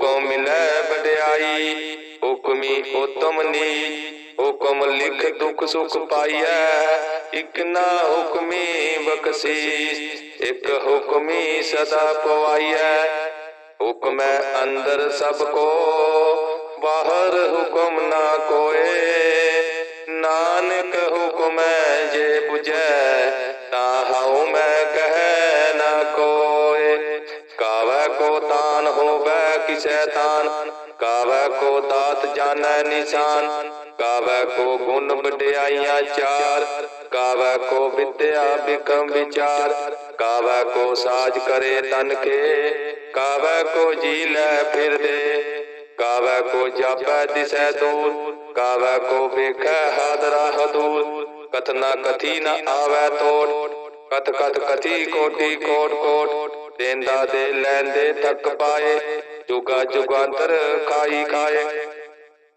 ਹੁਕਮ ਮਿਲੈ ਵਡਿਆਈ, ਹੁਕਮੀ ਉਤਮ ਨੀ, ਹੁਕਮ ਲਿਖ ਦੁਖ ਸੁਖ ਪਾਈਐ, ਇਕ ਨਾ ਹੁਕਮੀ ਬਖਸ਼ੀਸ, ਇਕ ਹੁਕਮੀ ਸਦਾ ਪਵਾਈਐ। ਹੁਕਮੈ ਅੰਦਰ ਸਭ ਕੋ, ਬਾਹਰ ਹੁਕਮ ਨਾ ਕੋਏ, ਨਾਨਕ ਹੁਕਮੈ ਹੋਵੈ ਕਿਸੈ ਕਾਵੈ ਕੋ ਦਾਤ ਜਾਣੈ ਨਿਸ਼ਾਨ ਕਾਵੈ ਕੋ ਗੁਣ ਵਡਿਆਈਆਂ ਚਾਰ ਕਾਵੈ ਕੋ ਵਿਦਿਆ ਬਿਕਮ ਵਿਚਾਰ ਕਾਵੈ ਕੋ ਸਾਜ ਕਰੇ ਤਨ ਕੇ ਕਾਵੈ ਕੋ ਜੀ ਲੈ ਫਿਰਦੇ ਕਾਵੈ ਕੋ ਜਾਪੈ ਦਿਸੈ ਦੂਰ ਕਾਵੈ ਕੋ ਵੇਖੈ ਹਾਦਰਾ ਹਦੂਰ ਕਥਨਾ ਕਥੀ ਨ ਆਵੈ ਤੋੜ ਕਥ ਕਥ ਕਥੀ ਕੋਟੀ ਕੋਟ ਕੋਟ, ਦੇਂਦਾ ਦੇ ਲੈਂਦੇ ਥੱਕ ਪਾਏ ਜੁਗਾ ਜੁਗਾਂਤਰ ਖਾਈ ਖਾਏ।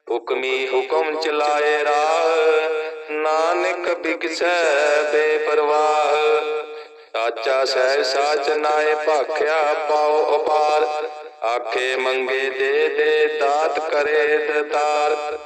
ਹੁਕਮੀ ਹੁਕਮ ਚਲਾਏ ਰਾਹ। ਨਾਨਕ ਬਿਕਸੈ ਬੇਪਰਵਾਹ। ਸਾਚਾ ਸਹਿ ਸਾਚ ਨਾਏ ਭਾਖਿਆ ਪਾਉ ਅਪਾਰ ਆਖੇ ਮੰਗੇ ਦੇ ਦੇ ਦਾਤ ਕਰੇ ਦਤਾਰ।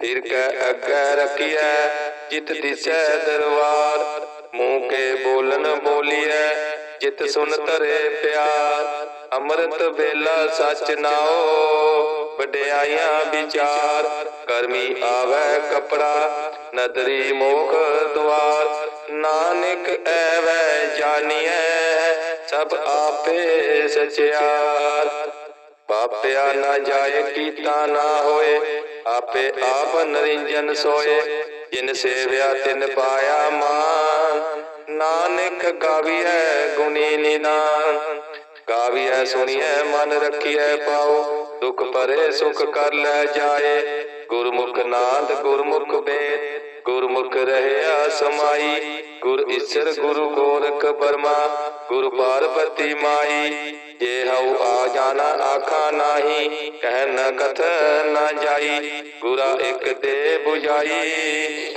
ਫਿਰ ਕੈ ਅੱਗੇ ਰਖੀਐ ਜਿਤ ਦਿਸੈ ਦਰਬਾਰ ਮੂੰਹ ਕੇ ਬੋਲਨ ਬੋਲੀਐ ਜਿਤ ਸੁਨ ਤਰੇ ਪਿਆਰ। ਅੰਮ੍ਰਿਤ ਵੇਲਾ ਸਚ ਨਾਓ ਵਡਿਆਈਆਂ ਵਿਚਾਰ, ਕਰਮੀ ਆਵੈ ਕਪੜਾ, ਨਦਰੀ ਮੋਖ ਦੁਆਰ, ਨਾਨਕ ਐਵੈ ਜਾਣੀਐ, ਸਭ ਆਪੇ ਸਚਿਆਰ। ਪਾਪਿਆ ਨਾ ਜਾਏ, ਕੀਤਾ ਨਾ ਹੋਏ, ਆਪੇ ਆਪ ਨਰਿੰਜਨ ਸੋਏ, ਜਿਨ ਸੇਵਿਆ ਤਿਨ ਪਾਇਆ ਮਾਨ। ਨਾਨਕ ਗਾਵੀਐ ਗੁਣੀ ਨਿਦਾਨ ਗਾਵੀਐ ਸੁਣੀਐ, ਮਨ ਰੱਖੀਐ ਪਾਉ ਦੁਖ ਪਰੇ ਸੁਖ ਕਰ ਲੈ ਜਾਏ। ਗੁਰਮੁਖ ਨਾਦ, ਗੁਰਮੁਖ ਵੇਦ ਗੁਰਮੁਖ ਰਹਿਆ ਸਮਾਈ। ਗੁਰ ਈਸ਼ਰ, ਗੁਰੂ ਗੋਰਖ ਬਰਮਾ ਗੁਰ ਪਾਰਬਤੀ ਮਾਈ। ਜੇ ਹਉ ਆ ਜਾਣਾ, ਆਖਾ ਨਾਹੀ। ਕਹਿ ਨ ਕਥ ਨ ਜਾਈ। ਗੁਰਾ ਇਕ ਦੇ 부ਜਾਈ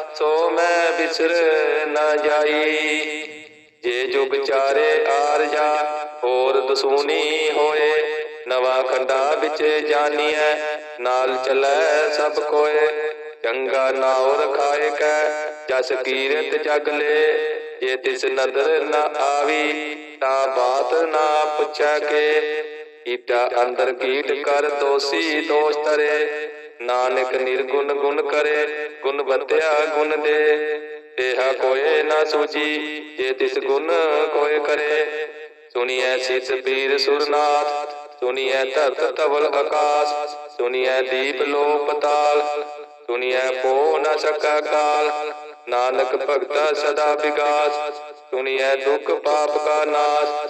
ਸੋ ਮੈਂ ਬਿਸਰ ਨਾ ਜਾਈ। ਜੇ ਜੋ ਵਿਚਾਰੇ ਆਰਜਾ ਹੋਰ ਦਸੂਨੀ ਹੋਏ, ਨਵਾ ਖੰਡਾ ਵਿੱਚ ਜਾਨੀਐ, ਨਾਲ ਚੱਲੈ ਸਭ ਕੋਏ। ਚੰਗਾ ਨਾਉ ਰਖਾਏ ਕੈ, ਜਸ ਕੀਰਤ ਜਗ ਲੈ। ਜੇ ਤਿਸ ਨਦਰ ਨਾ ਆਵੀ, ਤਾਂ ਬਾਤ ਨਾ ਪੁੱਛੈ ਕੇ। ਕੀਟਾ ਅੰਦਰ ਕੀਟ ਕਰ ਦੋਸੀ ਦੋਸ਼ ਤਰੇ ਨਾਨਕ ਨਿਰਗੁਣ ਗੁਣ ਕਰੇ, ਗੁਣ ਬਤਿਆ ਗੁਣ ਦੇ। ਤੇਹਾ ਕੋਏ ਨਾ ਸੂਜੀ ਜੇ ਤਿਸ ਗੁਣ ਕੋਏ ਕਰੇ। ਸੁਣੀਐ ਸਿਸ ਪੀਰ ਸੁਰਨਾਥ, ਸੁਣੀਐ ਧਰਤ ਤਵਲ ਆਕਾਸ, ਸੁਣੀਐ ਦੀਪ ਲੋ ਪਤਾਲ ਸੁਣੀਐ ਪੋ ਨਾ ਸਕਾ ਕਾਲ। ਨਾਨਕ ਭਗਤਾ ਸਦਾ ਵਿਗਾਸ, ਸੁਣੀਐ ਦੁਖ ਪਾਪ ਕਾ ਨਾਸ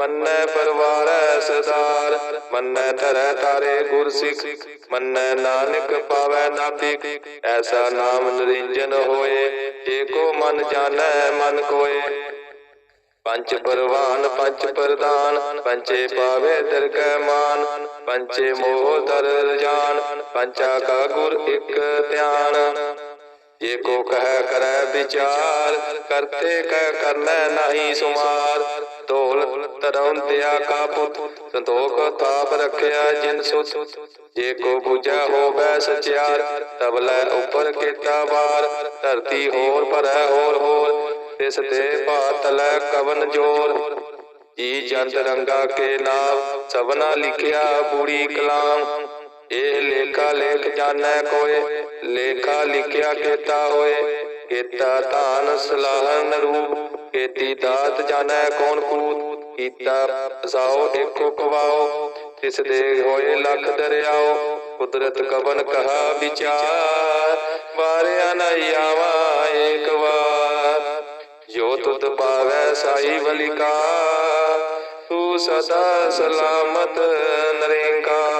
ਮੰਨੈ ਪਰਵਾਰੈ ਸਦਾਰ, ਮੰਨੈ ਧਰੈ ਤਾਰੇ ਗੁਰ ਸਿੱਖ ਮੰਨੈ ਨਾਨਕ ਪਾਵੈ ਨਾਪਿਕ ਐਸਾ ਨਾਮ ਨਰਿੰਜਨ ਹੋਏ, ਜੇ ਮਨ ਜਾਣੈ, ਮਨ ਕੋਏ। ਪੰਚ ਪਰਵਾਨ ਪੰਚ ਪ੍ਰਦਾਨ ਪੰਚੇ ਪਾਵੇ ਦਰਗਹਿ ਮਾਨ ਪੰਚੇ ਮੋਹ ਦਰ ਰਜਾਨ ਪੰਚਾ ਕਾ ਗੁਰ ਇੱਕ ਧਿਆਨ। ਜੇ ਕੋ ਕਹ ਕਰੈ ਵਿਚਾਰ, ਕਰਤੇ ਕਹਿ ਕਰਨੈ ਨਹੀਂ ਸੁਮਾਰ ਢੋਲ ਧਰਮ ਦਿਆ ਕਾ ਪੁੱਤ ਸੰਤੋਖ ਤਾਪ ਰਖਿਆ ਜਿਨ ਸੁਤ। ਜੇ ਕੋ ਬੁਝੈ ਹੋਵੈ ਸਚਿਆਰ ਤਬਲੇ ਉੱਪਰ ਕੀਤਾ ਵਾਰ। ਧਰਤੀ ਹੋਰ ਭਰੈ ਹੋਰ ਹੋਰ, ਤਿਸ ਤੇ ਬਾਤਲੈ ਕਵਨ ਜੋਰ। ਜੀ ਜੰਤ ਰੰਗਾ ਕੇ ਨਾਮ, ਸਭਨਾ ਲਿਖਿਆ ਬੂੜੀ ਕਲਾਮ। ਇਹ ਲੇਖਾ ਲੇਖ ਜਾਣੈ ਕੋਏ, ਲੇਖਾ ਲਿਖਿਆ ਕੀਤਾ ਹੋਏ। ਕੀਤਾ ਧਾਨ ਸਲਾਹਨ ਰੂਪ ਕੀਤੀ ਦਾਤ ਜਾਣੈ ਕੌਣ ਕੂਤ, ਕੀਤਾ ਸਾਓ ਏਕੋ ਕਵਾਓ ਤਿਸ ਦੇ ਹੋਏ ਲੱਖ ਦਰਿਆਓ, ਕੁਦਰਤ ਕਵਨ ਕਹਾ ਵਿਚਾਰ, ਵਾਰਿਆ ਨ ਆਵਾ ਏਕ ਵਾਰ। ਜੋ ਤੁਧ ਪਾਵੈ ਸਾਈ ਵਲਿਕਾ ਤੂੰ ਸਦਾ ਸਲਾਮਤ ਨਰੇਂਕਾਰ।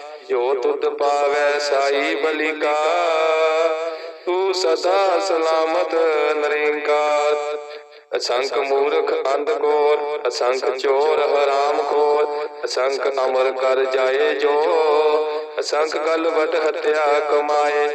ਜੋ ਤੁਧ ਪਾਵੈ ਸਾਈ ਬਲਿਕਾ, ਤੂੰ ਸਦਾ ਸਲਾਮਤ ਨਰਿੰਕਾਰ ਅਸੰਖ ਮੂਰਖ ਅੰਧ ਕੋਰ, ਅਸੰਖ ਚੋਰ ਹਰਾਮ ਖੋਰ, ਅਸੰਖ ਅਮਰ ਕਰ ਜਾਏ ਜੋ। ਅਸੰਖ ਗਲ ਹਤਿਆ ਕਮਾਏ,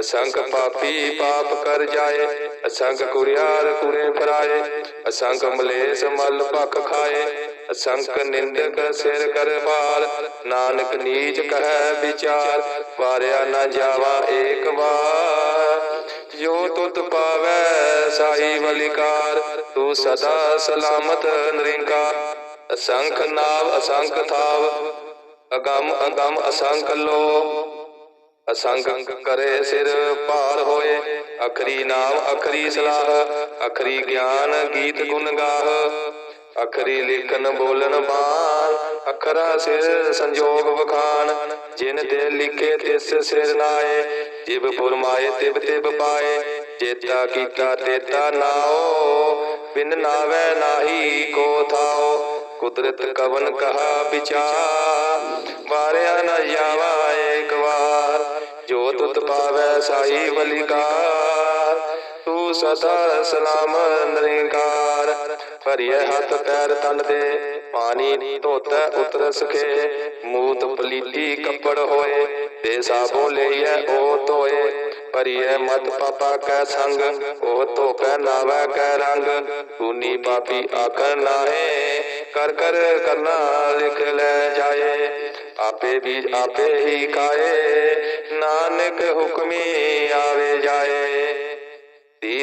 ਅਸੰਖ ਪਾਪੀ ਪਾਪ ਕਰ ਜਾਏ, ਅਸੰਖ ਕੁਰਿਆਰ ਕੁਰੇ ਫਰਾਏ, ਅਸੰਖ ਮਲੇਸ ਮਲ ਭਖ ਖਾਏ। ਅਸੰਖ ਨਿੰਦਕ ਸਿਰ ਕਰ ਭਾਰ ਨਾਨਕ ਨੀਚ ਕਹੈ ਵਿਚਾਰ, ਵਾਰਿਆ ਨਾ ਜਾਵਾ ਏਕ ਵਾਰ। ਜੋ ਤੁਧ ਪਾਵੈ ਸਾਈ ਵਲਿਕਾਰ, ਤੂੰ ਸਦਾ ਸਲਾਮਤ ਨਰਿੰਕਾਰ। ਅਸੰਖ ਨਾਵ ਅਸੰਖ ਥਾਵ, ਅਗੰਮ ਅਗੰਮ ਅਸੰਖ ਲੋ ਅਸੰਖ ਕਰੇ ਸਿਰ ਭਾਰ ਹੋਏ, ਅਖਰੀ ਨਾਮ ਅਖਰੀ ਸਲਾਹ, ਅਖਰੀ ਗਿਆਨ ਗੀਤ ਗੁਣ ਗਾਹ। ਅਖਰੀ ਲਿਖਨ ਬੋਲਨ ਮਾਨ ਅਖਰਾ ਸਿਰ ਸੰਜੋਗ ਵਖਾਨ ਜਿਨ ਤੇ ਲਿਖੇ ਤਿਸ ਸਿਰ ਨਾਏ, ਜਿਬ ਫੁਰਮਾਏ ਤਿਬ ਤਿਬ ਪਾਏ ਜੇਤਾ ਕੀਤਾ ਤੇਤਾ ਨਾਓ, ਬਿਨ ਨਾਵੇ ਨਾਹੀ ਕੋ ਥਾਓ, ਕੁਦਰਤ ਕਵਨ ਕਹਾ ਵਿਚਾਰ, ਵਾਰਿਆ ਨਾ ਜਾਵਾ ਏਕ ਵਾਰ, ਜੋ ਤੁਤ ਪਾਵੈ ਸਾਈ ਵਲਿਕਾਰ। ਸਦਾ ਸਲਾਮ ਨਰਿੰਕਾਰ ਭਰੀਏ ਹੱਥ ਪੈਰ ਤਨ ਦੇ ਪਾਣੀ ਧੋਤੈ ਉਤਰ ਸਖੇ ਮੂਤ ਪਲੀਤੀ ਕੱਪੜ ਹੋਏ ਤੇ ਸਾਬੋ ਲਈਐ ਉਹ ਧੋਏ ਭਰੀਏ ਮਤ ਪਾਪਾ ਕੈ ਸੰਗ ਉਹ ਧੋਪੈ ਨਾਵੈ ਕੈ ਰੰਗ ਤੂਨੀ ਪਾਪੀ ਆਖਰ ਨਾਹੇ ਕਰ ਕਰ ਕਰਨਾ ਲਿਖ ਲੈ ਜਾਏ ਆਪੇ ਬੀਜ ਆਪੇ ਹੀ ਖਾਏ ਨਾਨਕ ਹੁਕਮੀ ਆਵੇ ਜਾਏ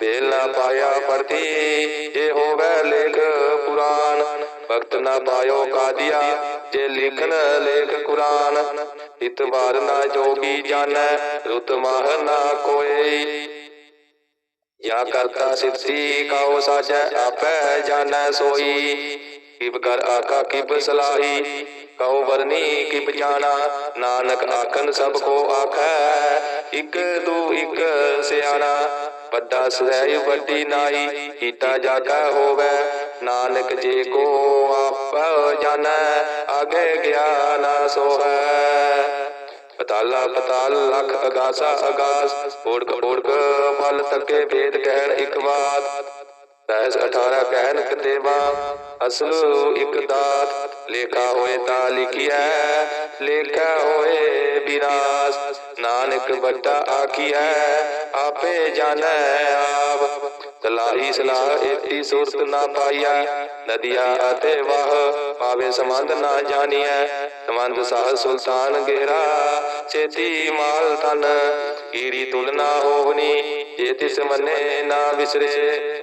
ਬੇਲ ਨਾ ਪਾਇਆ ਪਰਤੀ ਜੇ ਹੋਵੇ ਲੇਖ ਪੁਰਾਨ ਭਗਤ ਨਾ ਪਾਇਓ ਕਾਦੀਆ, ਜੇ ਲਿਖਨ ਲੇਖ ਕੁਰਾਨ। ਇਤਵਾਰ ਨਾ ਜੋਗੀ ਜਾਣੈ, ਰੁਤ ਮਾਹ ਨਾ ਕੋਏ। ਯਾ ਕਰਤਾ ਸਿੱਧੀ ਕਾਉ ਸਾਚੈ, ਆਪੈ ਜਾਣੈ ਸੋਈ। ਕਿਬ ਕਰ ਆਖਾ, ਕਿਬ ਸਲਾਹੀ, ਕਉ ਵਰਨੀ, ਕਿਬ ਜਾਣਾ। ਨਾਨਕ ਆਖਨ ਸਭ ਕੋ ਆਖੈ, ਇਕ ਦੂ ਇਕ ਸਿਆਣਾ। ਵੱਡਾ ਸਹਿ ਵੱਡੀ ਨਾਈ, ਕੀਤਾ ਜਾਗਾ ਹੋਵੇ। ਨਾਨਕ ਜੇ ਕੋ ਆਪ ਜਾਣੈ, ਆਗੇ ਗਿਆਨ ਸੋਹੈ। ਪਤਾਲਾ ਪਤਾਲ, ਲਖ ਅਗਾਸਾ ਅਗਾਸ। ਓੜਕ ਓੜਕ ਫਲ ਤੱਕੇ ਭੇਦ ਕਹਿਣ ਇਕ ਬਾਤ ਰਹਿਸ 18 ਕਹਿਣ ਕਤੇਵਾ ਅਸਲ ਇਕ ਦਾਤ ਲੇਖਾ ਹੋਏ ਤਾਂ ਲਿਖਿਆ ਲੇਖਾ ਹੋਏ ਵਿਨਾਸ਼ ਨਾਨਕ ਵੱਡਾ ਆਖੀਐ, ਆਪੇ ਜਾਣੈ ਆਪ। ਸਲਾਹੀ ਸਲਾਹ ਏਤੀ ਸੂਰਤ ਨਾ ਪਾਈਆ ਨਦੀਆ ਅਤੇ ਵਾਹ ਪਾਵੇ ਸੰਬੰਧ ਨਾ ਜਾਣੀਐ। ਸੰਬੰਧ ਸਾਹ ਸੁਲਤਾਨ ਗਹਿਰਾ ਚੇਤੀ ਮਾਲ ਤਨ ਕੀਰੀ ਤੁਲਨਾ ਹੋਵਨੀ, ਜੇ ਤਿਸ ਮੰਨੇ ਨਾ ਵਿਸਰੇ।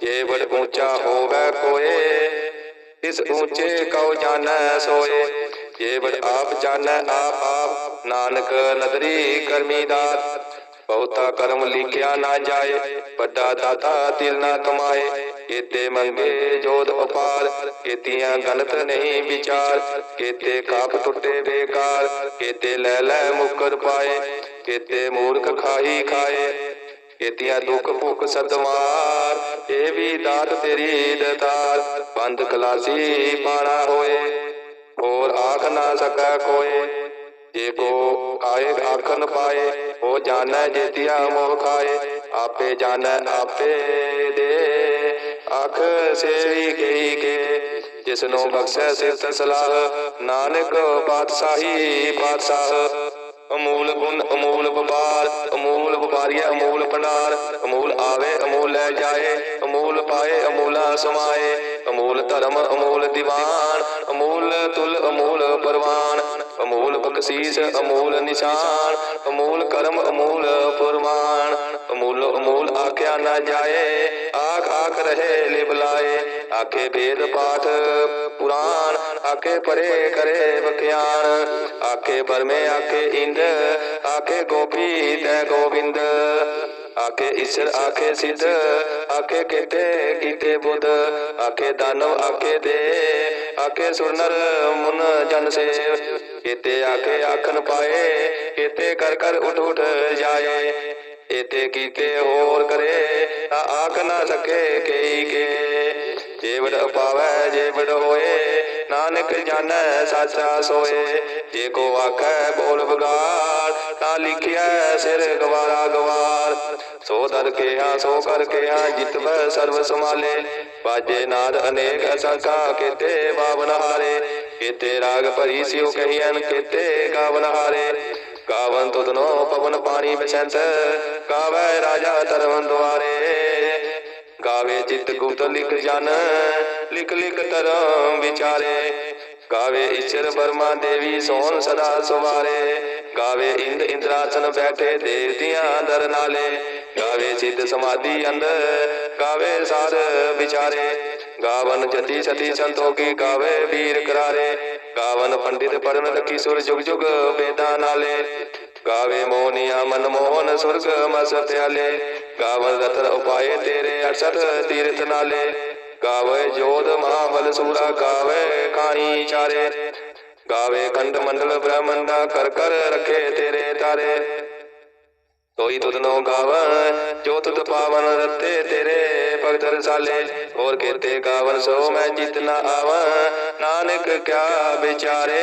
ਜੇ ਬੜ ਉੱਚਾ ਹੋਵੇ ਕੋਏ, ਇਸ ਉੱਚੇ ਕਉ ਜਾਣੈ ਸੋਏ। ਜੇ ਆਪ ਜਾਣੈ ਆਪ ਆਪ, ਨਾਨਕ ਨਦਰੀ ਕਰਮੀ ਦਾਤ। ਬਹੁਤਾ ਕਰਮ ਲਿਖਿਆ ਨਾ ਜਾਏ, ਵੱਡਾ ਦਾਤਾ ਦਿਲ ਨਾ ਕਮਾਏ। ਕੀਤੇ ਮੰਗੇ ਜੋਧ ਅਪਾਰ ਕੀਤੀਆਂ ਗਲਤ ਨਹੀਂ ਵਿਚਾਰ। ਕੀਤੇ ਕਾਪ ਟੁੱਟੇ ਬੇਕਾਰ, ਕੀਤੇ ਲੈ ਲੈ ਮੁਕਰ ਪਾਏ। ਕੀਤੇ ਮੂਰਖ ਖਾਈ ਖਾਏ, ਕੀਤੀਆਂ ਦੁੱਖ ਭੁੱਖ ਸਦਮਾਰ ਇਹ ਵੀ ਦਾਤ ਤੇਰੀ ਦਤਾਰ ਬੰਦ ਖਲਾਸੀ ਪਾਣਾ ਹੋਏ, ਹੋਰ ਆਖ ਨਾ ਸਕਾ ਕੋਏ। ਜੇ ਕੋ ਆਏ ਆਖਨ ਪਾਏ, ਉਹ ਜਾਣੈ ਜੇਤੀਆ ਮੋਹ ਖਾਏ। ਆਪੇ ਜਾਣੈ ਆਪੇ ਦੇ ਆਖ ਸੇਵੀ ਕਹੀ ਕੇ। ਜਿਸ ਨੂੰ ਬਖਸ਼ੈ ਸਿਫਤ ਸਲਾਹ, ਨਾਨਕ ਪਾਤਸ਼ਾਹੀ ਪਾਤਸ਼ਾਹ। ਅਮੂਲ ਗੁਣ, ਅਮੂਲ ਵਪਾਰ, ਅਮੂਲ ਵਪਾਰੀਆ ਅਮੂਲ ਭੰਡਾਰ। ਅਮੂਲ ਆਵੇ, ਅਮੂਲ ਲੈ ਜਾਏ। ਪਾਏ, ਅਮੂਲਾ ਸਮਾਏ। ਅਮੂਲ ਧਰਮ, ਅਮੂਲ ਦੀਵਾਨ। ਅਮੂਲ ਤੁਲ, ਅਮੂਲ ਪਰਵਾਨ। ਅਮੂਲ ਬਖਸ਼ੀਸ, ਅਮੂਲ ਨਿਸ਼ਾਨ। ਅਮੂਲ ਕਰਮ, ਅਮੂਲ ਫਰਮਾਨ। ਅਮੂਲ ਅਮੂਲ ਆਖਿਆ ਨਾ ਜਾਏ। ਆਖ ਆਖ ਰਹੇ, ਲਿਵ ਲਾਏ। ਆਖੇ ਵੇਦ ਪਾਠ ਪੁਰਾਨ। ਆਖੇ ਪਰੇ ਕਰੇ ਬਖਿਆਨ ਆਖੇ ਪਰਮੇ, ਆਖੇ ਇੰਦ। ਆਖੇ ਗੋਪੀ, ਤੈ ਗੋਬਿੰਦ ਆਖੇ ਈਸ਼ਰ ਆਖੇ ਸਿੱਧ ਆਖੇ ਕੀਤੇ ਕੀਤੇ ਬੁੱਧ ਆਖੇ ਦਾਨਵ ਆਖੇ ਦੇ ਆਖੇ ਸੁਰਨਰ ਮੁਨ ਜਨ ਸੇਵ ਕੀਤੇ ਆਖੇ ਆਖਨ ਪਾਏ ਕੀਤੇ ਕਰ ਕਰ ਉਠ ਉਠ ਜਾਏ ਇਤੇ ਕੀਤੇ ਹੋਰ ਕਰੇ ਤਾਂ ਆਖ ਨਾ ਸਕੇ ਕਈ ਕੇ ਜੇਵੜ ਪਾਵੈ ਜੇਵੜ ਹੋਏ ਨਾਨਕ ਜਾਣੈ ਸਾਚਾ ਸੋਏ ਜੇ ਕੋ ਆਖੈ ਬੋਲ ਬਗਾੜ ਲਿਖਿਆ ਸਿਰ ਗਵਾਰਾ ਗਵਾਰ। ਸੋ ਦਰ ਕੇ ਸੋ ਕਰ ਕੇ ਜਿਤਵੈ ਸਰਬ ਸਮਾਲੇ ਬਾਜੇ ਨਾਦ ਅਨੇਕ ਅਸੰਖਾ, ਕੀਤੇ ਬਾਵਨ ਹਾਰੇ। ਕੀਤੇ ਰਾਗ ਭਰੀ ਸਿਉ ਕਹੀਐਨ, ਕੀਤੇ ਗਾਵਨ ਹਾਰੇ। ਗਾਵਨ ਤੁਧਨੋ ਪਵਨ ਪਾਣੀ ਬਸੰਤ ਗਾਵੇ ਰਾਜਾ ਧਰਮ ਦੁਆਰੇ। ਗਾਵੇ ਜਿਤ ਗੁਪਤ ਲਿਖ ਜਨ, ਲਿਖ ਲਿਖ ਧਰਮ ਵਿਚਾਰੇ। ਗਾਵੇ ਈਸ਼ਰ ਬਰਮਾ ਦੇਵੀ ਸੋਹਣ ਸਦਾ ਸੁਵਾਰੇ। ਗਾਵੇ ਇੰਦ ਇੰਦਰਾਸਨ ਬੈਠੇ ਦੇਵਤਿਆਂ ਦਰ ਨਾਲੇ। ਗਾਵੇ ਸਿੱਧ ਸਮਾਧੀ ਅੰਦਰ, ਗਾਵੇ ਸਾਰ ਵਿਚਾਰੇ। ਗਾਵਨ ਜਤੀ ਸਤੀ ਸੰਤੋਗੀ ਗਾਵੇ ਵੀਰ ਕਰਾਰੇ। ਗਾਵਨ ਪੰਡਿਤ ਪੜਨ ਰਖੀ ਸੁਰ ਜੁਗ ਜੁਗ ਵੇਦਾਂ ਨਾਲੇ। ਗਾਵੇ ਮੋਹਨੀਆ ਮਨ ਮੋਹਨ ਸੁਰਗ ਮਸ ਪਿਆਲੇ ਗਾਵਨ ਰਤਨ ਉਪਾਏ ਤੇਰੇ 68 ਤੀਰਥ ਨਾਲੇ। ਗਾਵੇ ਜੋਧ ਮਹਾਬਲ ਸੂਰਾ ਗਾਵੇ ਕਾਣੀ ਚਾਰੇ। ਗਾਵੇ ਖੰਡ ਮੰਡਲ ਬ੍ਰਹਮੰਡਾ ਕਰ ਕਰ ਰੱਖੇ ਤੇਰੇ ਤਾਰੇ। ਤੋਈ ਤੁਧ ਨੋ ਗਾਵਨ ਜੋ ਤੁਧ ਪਾਵਨ ਰਤੇ ਤੇਰੇ ਭਗਤ ਰਸਾਲੇ। ਹੋਰ ਕੇਤੇ ਗਾਵਨ ਸੋ ਮੈਂ ਜਿਤ ਨ ਨਾਨਕ ਕਿਆ ਵਿਚਾਰੇ।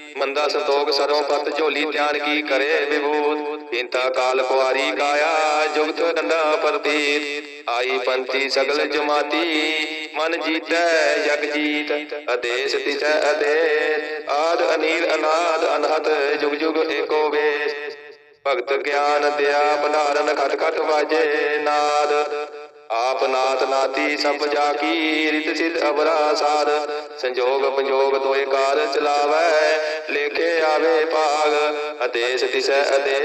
ਮੰਦਾ ਸੰਤੋਖ ਸਰੋਂ ਪਤ ਝੋਲੀ ਧਿਆਨ ਕੀ ਕਰੇ ਵਿਭੂਤ? ਪਿੰਤਾ ਕਾਲ ਕੁਆਰੀ ਕਾਇਆ, ਜੁਗਤ ਡੰਡਾ ਪ੍ਰਤੀਤ। ਆਈ ਪੰਥੀ ਸਗਲ ਜਮਾਤੀ, ਮਨ ਜੀਤੈ, ਜਗ ਜੀਤ। ਅਦੇਸ ਤਿਸੈ ਅਦੇਸ ਆਦ ਅਨੀਲ ਅਨਾਦ ਅਨਹਤ, ਜੁਗ ਜੁਗ ਏਕੋ ਵੇਸ। ਭਗਤ ਗਿਆਨ ਦਿਆ ਭੰਡਾਰਨ ਖਟ ਖਟ ਵਾਜੇ ਨਾਦ। ਆਪ ਨਾਥ ਨਾਤੀ ਸਭ ਜਾ ਕੀ ਰਿਤ ਸਿਧ ਅਵਰਾ ਸਾਧ ਸੰਜੋਗ ਪੰਜੋਗ ਦੋਏ ਕਾਰ ਚਲਾਵੈ, ਲੇਖੇ ਆਵੇ ਭਾਗ ਅਦੇਸ ਤਿਸੈ ਅਦੇ।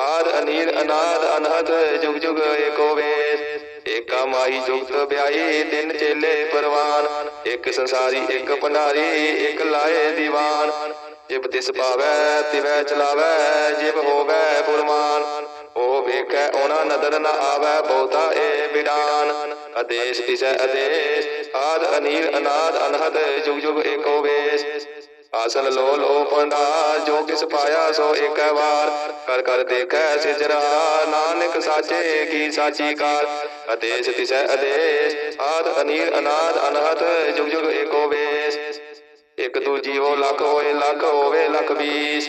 ਆਦ ਅਨੀਲ ਅਨਾਦ ਅਨਹਦ, ਜੁਗ ਜੁਗ ਏਕੋ ਵੇਸ ਏਕਾ ਮਾਈ ਜੁਗਤ ਵਿਆਹੀ ਤਿੰਨ ਚੇਲੇ ਪਰਵਾਨ। ਇੱਕ ਸੰਸਾਰੀ, ਇੱਕ ਭੰਡਾਰੀ, ਇੱਕ ਲਾਏ ਦੀਵਾਨ। ਜਿਬ ਤਿਸ ਪਾਵੈ, ਤਿਵੈ ਚਲਾਵੈ, ਜਿਬ ਹੋਵੈ ਫੁਰਮਾਨ ਉਹ ਵੇਖੈ, ਉਹਨਾਂ ਨਦਰ ਨ ਆਵੈ, ਬਹੁਤਾ ਏ ਬਿਡਾਨ। ਅਦੇਸ ਤਿਸੈ ਅਦੇਸ ਆਦ ਅਨੀਲ, ਅਨਾਦ, ਅਨਹਦ ਜੁਗ ਜੁਗ ਏਕੋ ਵੇਸ। ਆਸਨ ਲੋ ਲੋ ਪੰਡਾ ਜੋ ਕਿਸ ਪਾਇਆ, ਸੋ ਏਕ ਵਾਰ। ਕਰ ਕਰ ਦੇਖੈ ਸਿਜਰਾ ਨਾਨਕ ਸਾਚੇ ਕੀ ਸਾਚੀ ਕਾਰ। ਅਦੇਸ ਤਿਸੈ ਅਦੇਸ ਆਦ ਅਨੀਰ ਅਨਾਦ, ਅਨਹਦ ਜੁਗ ਜੁਗ ਏਕੋ ਵੇਸ। ਇਕ ਦੂਜੀ ਜੀਵੋ ਲੱਖ ਹੋਏ, ਲੱਖ ਹੋਵੇ, ਲੱਖ ਵੀਸ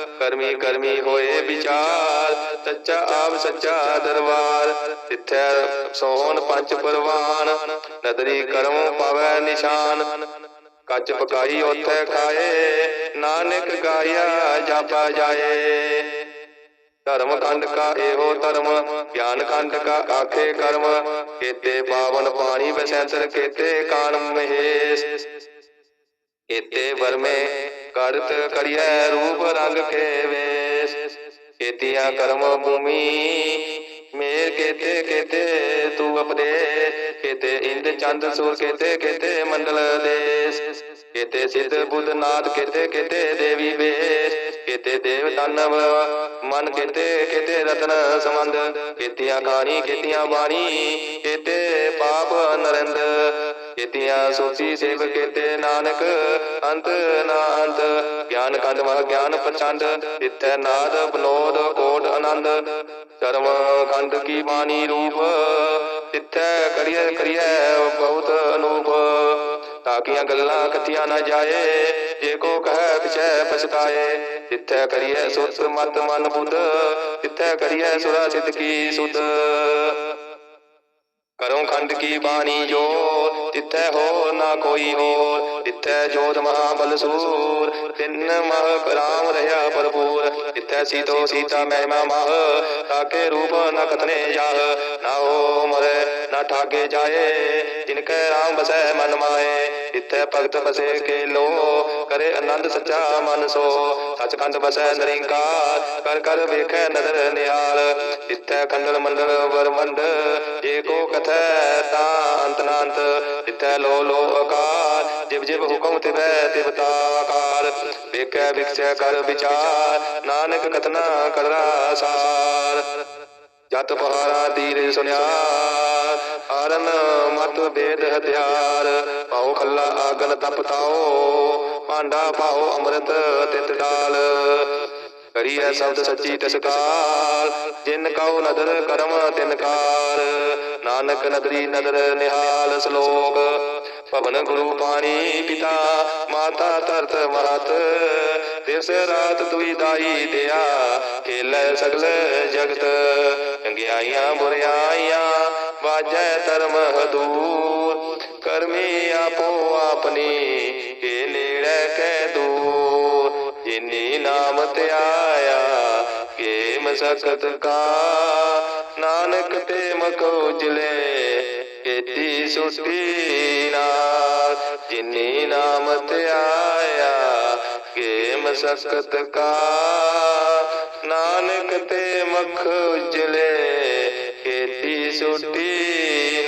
ਕਰਮੀ ਕਰਮੀ ਹੋਏ ਵਿਚਾਰ, ਸੱਚਾ ਆਪ ਸੱਚਾ ਦਰਬਾਰ, ਤਿੱਥੈ ਸੋਹਣ ਪੰਜ ਪਰਵਾਨ, ਨਦਰੀ ਕਰਮ ਪਾਵੈ ਨਿਸ਼ਾਨ। ਕੱਚ ਪਕਾਈ ਉਥੇ ਖਾਏ, ਨਾਨਕ ਗਾਇਆ ਜਾਪਾ ਜਾਏ। ਧਰਮ ਕੰਡ ਕਾ ਇਹੋ ਧਰਮ, ਗਿਆਨ ਕੰਡ ਕਾ ਆਖੇ ਕਰਮ, ਕੇਤੇ ਪਾਵਨ ਪਾਣੀ ਬਸੈਂਤਰ ਕੇਤੇ ਕਾਨ ਮਹੇਸ਼। ਕੇਤੇ ਵਰਮੇ ਕਰਤ ਕਰਿਐ ਰੂਪ ਰੰਗ ਕੇ ਵੇਸ ਕੇਤੀਆਂ ਕਰਮ ਭੂਮੀ, ਮੇਰ ਕੇਤੇ ਕੇਤੇ ਤੂੰ ਅਪਦੇ ਕੇਤੇ ਇੰਦ ਚੰਦ ਸੂਰ, ਕੇਤੇ ਕੇਤੇ ਮੰਡਲ ਦੇਸ। ਕੇਤੇ ਸਿੱਧ ਬੁੱਧ ਨਾਥ, ਕੇਤੇ ਕੇਤੇ ਦੇਵੀ ਵੇਸ। ਕੇਤੇ ਦੇਵ ਦਾਨਵ, ਮਨ ਕੇਤੇ ਕੇਤੇ ਰਤਨ ਸੰਬੰਧ। ਕੇਤੀਆਂ ਖਾਣੀ, ਕੇਤੀਆਂ ਬਾਣੀ, ਕੇਤੇ ਪਾਪ ਨਰਿੰਦ। ਕੇਤੀਆਂ ਸੋਚੀ ਸੇਵ ਕੇਤੇ ਨਾਨਕ, ਅੰਤ ਨਾ ਅੰਤ। ਗਿਆਨ ਕੰਦ ਮਹ ਗਿਆਨ ਪ੍ਰਚੰਡ ਇਤੈ ਨਾਦ ਬਨੋਦ ਕੋਟ ਆਨੰਦ। ਕਰਮ ਖੰਡ ਕੀ ਬਾਣੀ ਰੂਪ ਤਿੱਥੈ ਕਰੀਐ ਕਰੀਐ ਬਹੁਤ ਅਨੂਪ। ਤਾਕੀਆਂ ਗੱਲਾਂ ਕਥੀਆਂ ਨਾ ਜਾਏ, ਜੇ ਕੋ ਕਹੈ ਪਿਛੈ ਪਛਤਾਏ। ਤਿੱਥੈ ਕਰੀਐ ਸੁਤ ਮਤ ਮਨ ਬੁੱਧ ਤਿੱਥੈ ਕਰੀਏ ਸੁਰਾ ਸਿੱਧ ਕੀ ਸੁਧ। ਕਰੋ ਖੰਡ ਕੀ ਬਾਣੀ ਜੋ ਤਿੱਥੈ ਹੋ ਨਾ ਕੋਈ ਹੋਰ ਤਿੱਥੈ ਜੋਤ ਮਹਾਬਲ ਸੂਰ। ਤਿੰਨ ਮਹ ਰਾਮ ਰਹਾ ਭਰਪੂਰ। ਤਿੱਥੈ ਸੀਤੋ ਸੀਤਾ ਮਹਿਮਾ ਮਹ। ਤਾਕੇ ਰੂਪ ਨ ਕਤਨੇ ਜਾਹ। ਨਾ ਹੋ ਮਰੇ, ਨਾ ਠਾਗੇ ਜਾਏ। ਜਿਨ ਕੈ ਰਾਮ ਬਸੈ ਮਨ ਮਾਏ। ਤਿੱਥੈ ਭਗਤ ਫਸੇ ਕੇ ਲੋ, ਕਰੇ ਆਨੰਦ ਸੱਚਾ ਮਨ ਸੋ। ਸਚਖੰਡ ਬਸੈ ਨਿਰੰਕਾਰ, ਕਰ ਕਰ ਵੇਖੈ ਨਦਰ ਨਿਹਾਲ। ਇਥੈ ਖੰਡਲ ਮੰਡਲ ਵਰਮੰਡ ਜੇ ਕੋ ਕਥੈ ਤਾਂ ਅੰਤ ਨਾੰਤ। ਇਥੈ ਲੋ ਲੋ ਅਕਾਲ ਜਿਵ ਜਿਵ ਹੁਕਮ ਤਿਵੈ ਤਿਵ ਤਾਕਾਰ ਵੇਖੈ, ਵਿਖਸੈ, ਕਰ ਵਿਚਾਰ, ਨਾਨਕ ਕਥਨਾ ਕਰਰਾ ਸਾਰ। ਜਤ ਪਹਾਰਾ ਤੀਰ ਸੁਨਿਆ ਹਰਨ ਮਤ ਬੇਦ ਹਥਿਆਰ ਪਾਉ ਖੱਲਾ ਆਗਨ ਤਪਤਾਓ ਭਾਂਡਾ ਪਾਓ ਅੰਮ੍ਰਿਤ ਤਿਤ ਡਾਲ ਕਰੀਐ ਸ਼ਬਦ ਸੱਚੀ ਤਿਸ ਕਾਲ, ਜਿਨ ਕਉ ਨਦਰ ਕਰਮ ਤਿਨ ਕਾਰ ਨਾਨਕ ਨਦਰੀ ਨਦਰ ਨਿਹਾਲ ਸ਼ਲੋਕ ਪਵਨ ਗੁਰੂ ਪਾਣੀ ਪਿਤਾ, ਮਾਤਾ ਧਰਤ ਮਰਤ ਤਿਸ ਰਾਤ ਦੁਈ ਦਾਈ ਦਿਆ, ਖੇਲੇ ਸਗਲ ਜਗਤ ਚੰਗਿਆਈਆਂ ਬੁਰਿਆਈਆਂ ਵਾਜੈ ਧਰਮ ਹਦੂਰ, ਕਰਮੀ ਆਪੋ ਆਪਣੀ ਕੇ ਨੇੜੇ ਕੈ ਦੂਰ, ਜਿਨੀ ਨਾਮ ਤੇ ਆਇਆ ਕੇ ਮਸਕਤ ਕਾ। ਨਾਨਕ ਤੇ ਮਖ ਉਜਲੇ ਕੀਤੀ ਸੁਟੀ ਨਾਲ ਜਿਨੀ ਨਾਮ ਤੇ ਆਇਆ ਕੇ ਮਸਕਤ ਕਾ। ਨਾਨਕ ਤੇ ਮਖ ਉਜਲੇ ਕੀਤੀ ਸੁਟੀ